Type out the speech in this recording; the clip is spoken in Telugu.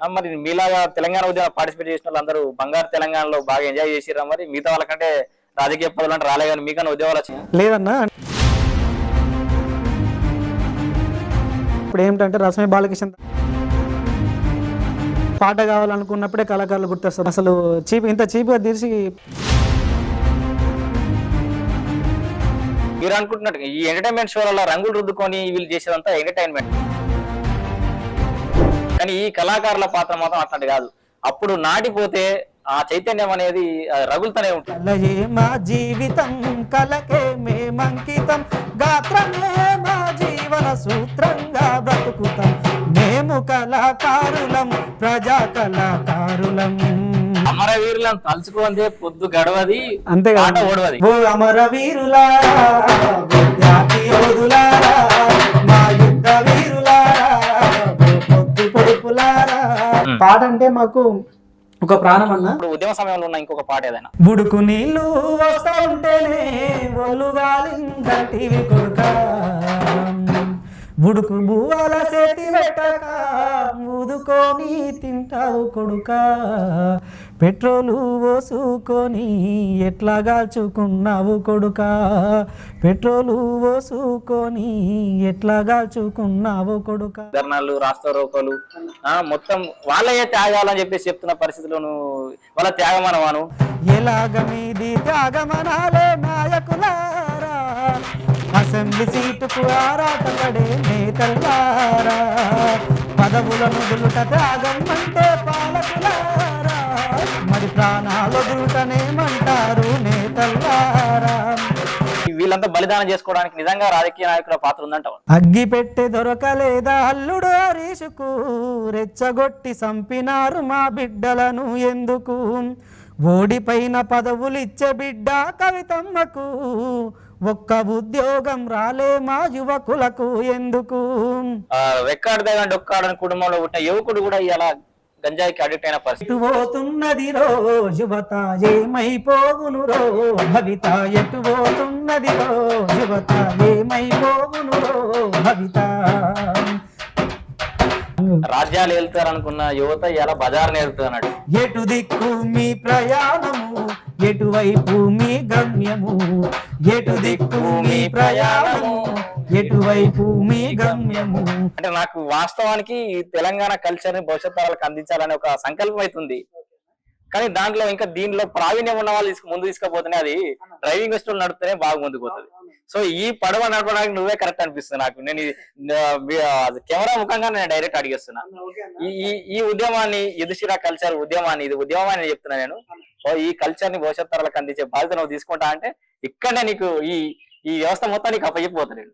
మరి మీలాగా తెలంగాణ ఉద్యమం పార్టిసిపేట్ చేసిన వాళ్ళందరూ బంగారు తెలంగాణలో బాగా ఎంజాయ్ చేసిరా మరి? మిగతా వాళ్ళకంటే రాజకీయ పదవులు అంటే రాలే కానీ మీకన్నా ఉద్యోగాలు లేదన్నా. ఇప్పుడు ఏమిటంటే రసమే బాలకిషన్ పాట కావాలనుకున్నప్పుడే కళాకారులు గుర్తొస్తారు. అసలు చీప్ ఇంత చీప్గా తీసి మీరు అనుకుంటున్నట్టు ఈ ఎంటర్టైన్మెంట్ షోలలో రంగులు రుద్దుకొని వీళ్ళు చేసేదంతా ఎంటర్టైన్మెంట్ కానీ ఈ కళాకారుల పాత్ర మాత్రం అట్లాంటి కాదు. అప్పుడు నాటిపోతే ఆ చైతన్యం అనేది రగులుతూనే ఉంటుంది. మా జీవితం కలకే మేమంకితం గాత్రమే మా జీవన సూత్రంగా బ్రతుకుతాం. మేము కళాకారులం ప్రజా కళాకారులం. అమరవీరులను తలుచుకోందే పొద్దు గడవది అంతే ఆట ఓడవది. ఓ పాట అంటే మాకు ఒక ప్రాణం అన్న. ఇప్పుడు ఉద్యమ సమయంలో ఉన్న ఇంకొక పాట ఏదైనా. బుడుకు నీళ్ళు వస్తా ఉంటేనే ఒలుగాలిందంటివి కొడుక. బుడుకు బువ్వాల చేతి పెట్టక ఊదుకొని తింటావు కొడుక. పెట్రోలు పోసుకొని ఎట్లా గాల్చుకున్నావు కొడుక? పెట్రోలు పోసుకొని ఎట్లా గాల్చుకున్నావు కొడుక? ధర్నాలు రాష్ట్ర రోకోలు మొత్తం వాళ్ళే త్యాగాలని చెప్పేసి చెప్తున్న పరిస్థితులను వాళ్ళ త్యాగమనవాను ఎలాగ మీది త్యాగమనాలే నాయకులారా? అసెంబ్లీ సీటుకు ఆరాటపడే నేతల్లారా పదవులను వదులుట త్యాగం అంటే పాలకులారా. మరి ప్రాణాలు వదులుటనేమంటారు నేతల్లారా వీళ్ళంతా బలిదానం చేసుకోవడానికి నిజంగా రాజకీయ నాయకుల పాత్ర ఉందంట అగ్గి పెట్టె దొరకలేదా అల్లుడు హరీషుకు? రెచ్చగొట్టి చంపినారు మా బిడ్డలను ఎందుకు? ఓడిపైన పదవులు ఇచ్చే బిడ్డ కవితమ్మకు? ఒక్క ఉద్యోగం రాలే మా యువకులకు ఎందుకు? కుటుంబంలో పుట్టిన యువకుడు కూడా ఇలా గంజాయికి అడిక్ట్ అయిన పరిస్థితి. పోతున్నది రో యువత రో? భవిత ఎటు పోతున్నది రో యువత ఏమైపోవును రో? భవిత రాజ్యాలు వెళ్తారనుకున్న యువత ఇలా బజార్ని వెళ్తారన్నాడు. ఎటు దిక్కు మీ ప్రయాణము ఎటువైపు మీ గమ్యము? ఎటు దిక్కు మీ ప్రయాణము ఎటువైపు మీ గమ్యము? అంటే నాకు వాస్తవానికి తెలంగాణ కల్చర్ని భవిష్యత్ తరాలకు అందించాలనే ఒక సంకల్పం అవుతుంది కానీ దాంట్లో ఇంకా దీనిలో ప్రావీణ్యం ఉన్న వాళ్ళు ముందు తీసుకుపోతేనే అది డ్రైవింగ్ వస్తువులు నడిపితేనే బాగా ముందుకు పోతుంది. సో ఈ పడవ నడపడానికి నువ్వే కరెక్ట్ అనిపిస్తుంది నాకు. నేను కెమెరా ముఖంగా నేను డైరెక్ట్ అడిగేస్తున్నా. ఈ ఈ ఉద్యమాన్ని ఎదుసిరా కల్చర్ ఉద్యమాన్ని ఇది ఉద్యమం అని చెప్తున్నా నేను. ఈ కల్చర్ని భవిష్యత్ తరాలకు అందించే బాధ్యత నువ్వు తీసుకుంటా అంటే ఇక్కడనే నీకు ఈ ఈ వ్యవస్థ మొత్తం నీకు అప్పచెప్పిపోతా నేను.